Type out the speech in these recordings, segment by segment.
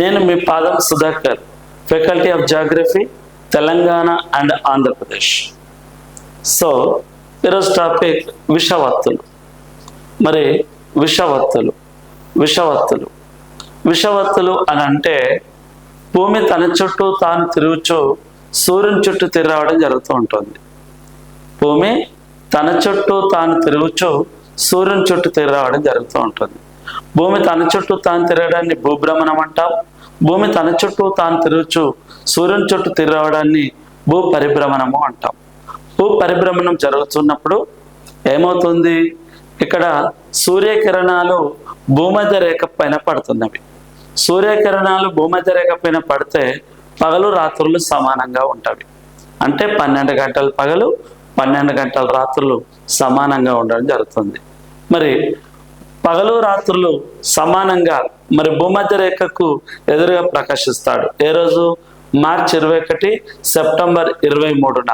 నేను మీ పాదం Sudhakar faculty of geography Telangana and Andhra Pradesh. So ఈరోజు టాపిక్ విషవత్తులు మరి విషవత్తులు విషవత్తులు విషవత్తులు అని అంటే భూమి తన చుట్టూ తాను తిరుగుచు సూర్యుని చుట్టూ తిరగడం జరుగుతూ ఉంటుంది. భూమి తన చుట్టూ తాను తిరుగుచు సూర్యుని చుట్టూ తిరగడం జరుగుతూ ఉంటుంది. భూమి తన చుట్టూ తాను తిరగడాన్ని భూభ్రమణం అంటాం భూమి తన చుట్టూ తాను తిరుగుచు సూర్యుని చుట్టూ తిరగడాన్ని భూ పరిభ్రమణము అంటాం భూ పరిభ్రమణం జరుగుతున్నప్పుడు ఏమవుతుంది? ఇక్కడ సూర్యకిరణాలు భూమధ్య రేఖ పైన పడుతున్నవి. సూర్యకిరణాలు భూమధ్య రేఖ పైన పడితే పగలు రాత్రులు సమానంగా ఉంటవి అంటే పన్నెండు గంటల పగలు పన్నెండు గంటల రాత్రులు సమానంగా ఉండడం జరుగుతుంది. మరి పగలు రాత్రులు సమానంగా మరి భూమధ్య రేఖకు ఎదురుగా ప్రకాశిస్తాడు. ఏ రోజు? మార్చ్ ఇరవై ఒకటి సెప్టెంబర్ ఇరవై మూడున.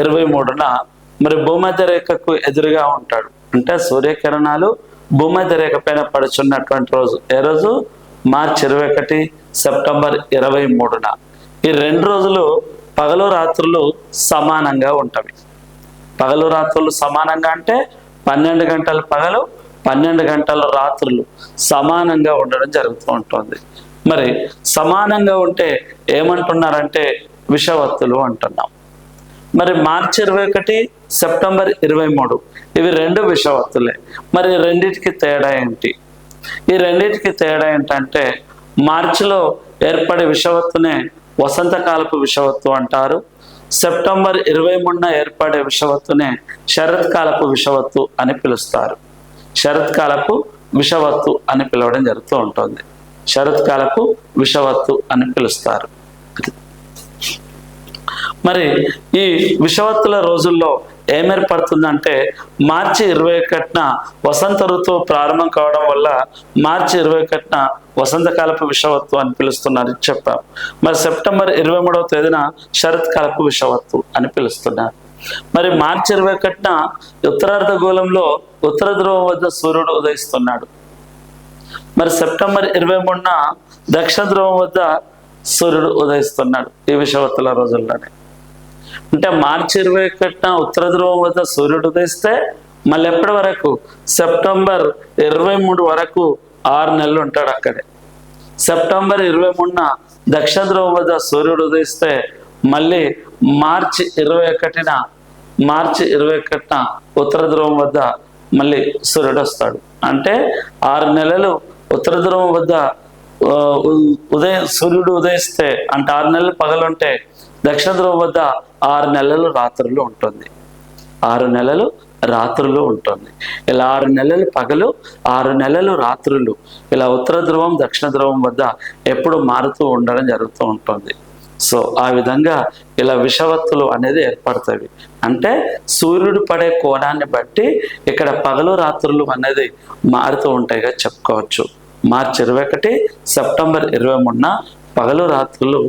ఇరవై మూడున మరి భూమధ్య రేఖకు ఎదురుగా ఉంటాడు. అంటే సూర్యకిరణాలు భూమధ్య రేఖ పైన పడుచున్నటువంటి రోజు. ఏ రోజు? మార్చ్ ఇరవై ఒకటి సెప్టెంబర్ ఇరవై మూడున. ఈ రెండు రోజులు పగలు రాత్రులు సమానంగా ఉంటవి పగలు రాత్రులు సమానంగా అంటే పన్నెండు గంటల పగలు పన్నెండు గంటల రాత్రులు సమానంగా ఉండడం జరుగుతూ ఉంటుంది. మరి సమానంగా ఉంటే ఏమంటున్నారంటే విషవత్తులు అంటున్నాం. మరి మార్చి ఇరవై ఒకటి సెప్టెంబర్ ఇరవై మూడు ఇవి రెండు విషవత్తులే. మరి రెండిటికి తేడా ఏంటి? ఈ రెండిటికి తేడా ఏంటంటే మార్చిలో ఏర్పడే విషవత్తునే వసంతకాలపు విషవత్తు అంటారు. సెప్టెంబర్ ఇరవై మూడున ఏర్పడే విషవత్తునే శరత్కాలపు విషవత్తు అని పిలుస్తారు. శరత్కాలపు విషవత్తు అని పిలవడం జరుగుతూ ఉంటుంది. శరత్కాలపు విషవత్తు అని పిలుస్తారు. మరి ఈ విషవత్తుల రోజుల్లో ఏమేర్పడుతుందంటే మార్చి ఇరవై ఒకటిన వసంత ఋతువు ప్రారంభం కావడం వల్ల మార్చి ఇరవై ఒకటిన వసంతకాలపు విషవత్తు అని పిలుస్తున్నారు చెప్పాం. మరి సెప్టెంబర్ ఇరవై మూడవ తేదీన శరత్కాలపు విషవత్తు అని పిలుస్తున్నారు. మరి మార్చి ఇరవై ఒకటిన ఉత్తరార్ధగోళంలో ఉత్తర ధ్రువం వద్ద సూర్యుడు ఉదయిస్తున్నాడు. మరి సెప్టెంబర్ ఇరవై మూడున దక్షిణ ధ్రువం వద్ద సూర్యుడు ఉదయిస్తున్నాడు ఈ విషవత్తుల రోజుల్లోనే. అంటే మార్చి ఇరవై ఒకటిన ఉత్తర ధ్రువం వద్ద సూర్యుడు ఉదయిస్తే మళ్ళీ ఎప్పటి వరకు? సెప్టెంబర్ ఇరవై మూడు వరకు ఆరు నెలలు ఉంటాడు అక్కడే. సెప్టెంబర్ ఇరవై మూడున దక్షిణ ధ్రువం వద్ద సూర్యుడు ఉదయిస్తే మళ్ళీ మార్చి ఇరవై ఒకటిన మార్చి ఇరవై ఒకటిన ఉత్తర ధ్రువం వద్ద మళ్ళీ సూర్యుడు వస్తాడు. అంటే ఆరు నెలలు ఉత్తర ధ్రువం వద్ద ఉదయం సూర్యుడు ఉదయిస్తే అంటే ఆరు నెలలు పగలుంటే దక్షిణ ధ్రువం వద్ద ఆరు నెలలు రాత్రులు ఉంటుంది. ఆరు నెలలు రాత్రులు ఉంటుంది. ఇలా ఆరు నెలలు పగలు ఆరు నెలలు రాత్రులు ఇలా ఉత్తర ధ్రువం దక్షిణ ధ్రువం వద్ద ఎప్పుడు మారుతూ ఉండడం జరుగుతూ ఉంటుంది. సో ఆ విధంగా ఇలా విషవత్తులు అనేది ఏర్పడతాయి. అంటే సూర్యుడు పడే కోణాన్ని బట్టి ఇక్కడ పగలు రాత్రులు అనేది మారుతూ ఉంటాయిగా చెప్పుకోవచ్చు. మార్చి ఇరవై ఒకటి సెప్టెంబర్ ఇరవై మూడున పగలు రాత్రులు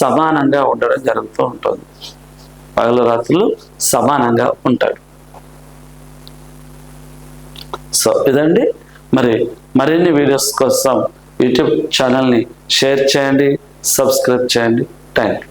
సమానంగా ఉండడం జరుగుతూ ఉంటుంది. పగలు రాత్రులు సమానంగా ఉంటాడు సో ఇదండి. మరి మరిన్ని వీడియోస్ కోసం యూట్యూబ్ ఛానల్ని షేర్ చేయండి సబ్స్క్రైబ్ చేయండి. stand